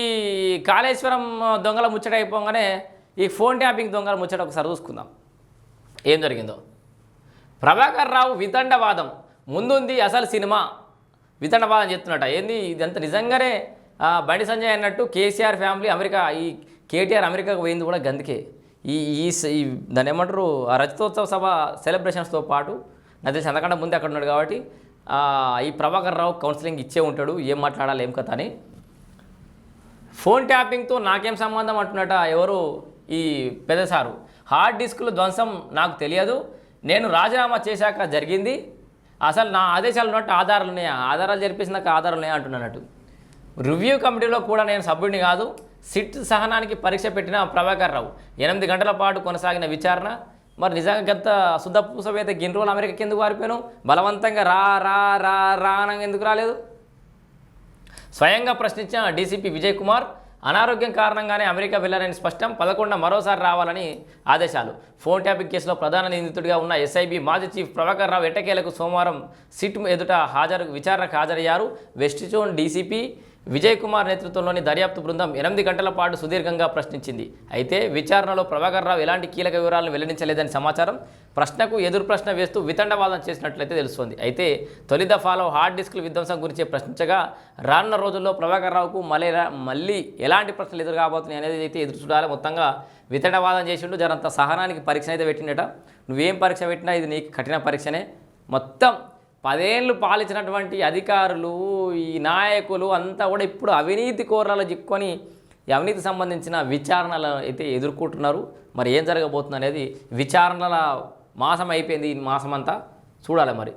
ఈ కాళేశ్వరం దొంగల ముచ్చట అయిపోగానే ఈ ఫోన్ ట్యాపింగ్ దొంగల ముచ్చట ఒకసారి చూసుకుందాం. ఏం జరిగిందో? ప్రభాకర్ రావు వితండవాదం. ముందుంది అసలు సినిమా. వితండవాదం చెప్తున్నట. ఏంది? ఇదంతా నిజంగానే బండి సంజయ్ అన్నట్టు కేసీఆర్ ఫ్యామిలీ అమెరికా ఈ కేటీఆర్ అమెరికాకు పోయింది కూడా గందుకే. ఈ ఈ స- ఈ దాన్ని ఏమంటారు? ఆ రజతోత్సవ సభ సెలబ్రేషన్స్తో పాటు నాకు తెలిసి అంతకంటే ముందే అక్కడ ఉన్నాడు కాబట్టి ఈ ప్రభాకర్ రావు కౌన్సిలింగ్ ఇచ్చే ఉంటాడు. ఏం మాట్లాడాలి ఏం కథ అని. ఫోన్ ట్యాపింగ్తో నాకేం సంబంధం అంటున్నట ఎవరు ఈ పెద్ద సారు? హార్డ్ డిస్క్లు ధ్వంసం నాకు తెలియదు. నేను రాజీనామా చేశాక జరిగింది. అసలు నా ఆదేశాలు ఉన్నట్టు ఆధారాలు ఉన్నాయా? ఆధారాలు జరిపేసి నాకు ఆధారాలు ఉన్నాయా అంటున్నట్టు. రివ్యూ కమిటీలో కూడా నేను సభ్యుడిని కాదు సిట్ సహనానికి పరీక్ష పెట్టిన ప్రభాకర్ రావు. ఎనిమిది గంటల పాటు కొనసాగిన విచారణ. మరి నిజంగా గత శుద్ధ పూసవేత గిన్ని రోజులు అమెరికాకి ఎందుకు పారిపోయాను బలవంతంగా రా రా రా రా ఎందుకు రాలేదు? స్వయంగా ప్రశ్నించిన డీసీపీ విజయ్ కుమార్ అనారోగ్యం కారణంగానే అమెరికా వెళ్ళారని స్పష్టం పదకొండ మరోసారి రావాలని ఆదేశాలు. ఫోన్ ట్యాపింగ్ కేసులో ప్రధాన నిందితుడిగా ఉన్న ఎస్ఐబి మాజీ చీఫ్ ప్రభాకర్ రావు ఎట్టకేలకు సోమవారం సిట్ ఎదుట హాజరు విచారణకు హాజరయ్యారు. West zone DCP Vijay Kumar నేతృత్వంలోని దర్యాప్తు బృందం ఎనిమిది గంటల పాటు సుదీర్ఘంగా ప్రశ్నించింది. అయితే విచారణలో ప్రభాకర్ రావు ఎలాంటి కీలక వివరాలను వెల్లడించలేదని సమాచారం? ప్రశ్నకు ఎదురు ప్రశ్న వేస్తూ వితండవాదం చేసినట్లయితే తెలుస్తోంది. అయితే తొలి దఫాలో హార్డ్ డిస్క్ల విధ్వంసం గురించి ప్రశ్నించగా రానున్న రోజుల్లో ప్రభాకర్ రావుకు మళ్ళీ మళ్ళీ ఎలాంటి ప్రశ్నలు ఎదురు కాబోతున్నాయి అనేది అయితే ఎదురు చూడాలి. మొత్తంగా వితండవాదం చేసిండు జరంత సహనానికి పరీక్ష అయితే పెట్టిండట. నువ్వేం పరీక్ష పెట్టినా ఇది నీకు కఠిన పరీక్షనే. మొత్తం పదేళ్ళు పాలించినటువంటి అధికారులు ఈ నాయకులు అంతా కూడా ఇప్పుడు అవినీతి కోరలలో చిక్కుకొని ఈ అవినీతి సంబంధించిన విచారణలు అయితే ఎదుర్కొంటున్నారు. మరి ఏం జరగబోతుంది అనేది విచారణల మాసం అయిపోయింది ఈ మాసం అంతా చూడాలి మరి.